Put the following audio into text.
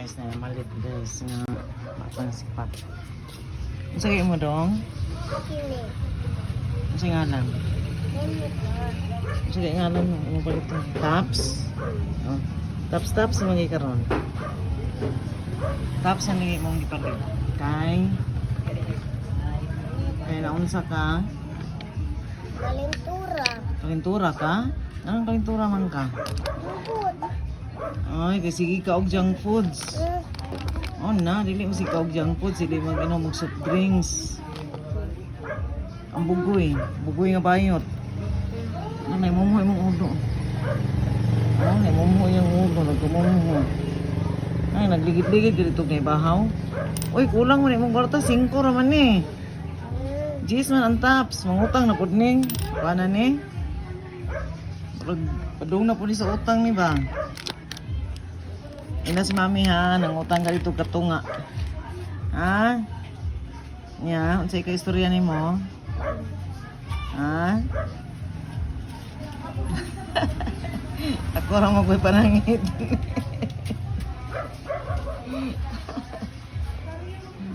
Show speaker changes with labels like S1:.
S1: guys na malit guys nga matang sipat. Unsa kay mo dong?
S2: Kini.
S1: Unsa ngalan?
S2: Lemon na.
S1: Unsa kay ngalan mo palit Taps. Oh. Taps taps mo gi karon. Taps ang lagi mong gipalit. Kay Kay naunsa ka?
S2: Kalintura.
S1: Kalintura ka? Anong kalintura man ka?
S2: Bukod.
S1: Ay, kasi sige ka og junk foods. Oh na, dili mo si ka og junk foods, dili mag-inom og soft drinks. Ang bugoy, bugoy nga bayot. Ano na mumuhay mong ulo. Oh, na mumuhay yung ulo, nagkumumuhay. Ay, nagligid-ligid dito kay bahaw. Uy, kulang mo na imong kwarta, 5 raman ni.
S2: Mm.
S1: Jis man ang taps, mangutang na pud ning. Paano ni? Padung na po ni sa utang ni ba? Ina si mami ha, nangutang ka dito katunga. Ha? Ya, unsay ka istorya nimo? Ha? Ako ra mo panangit.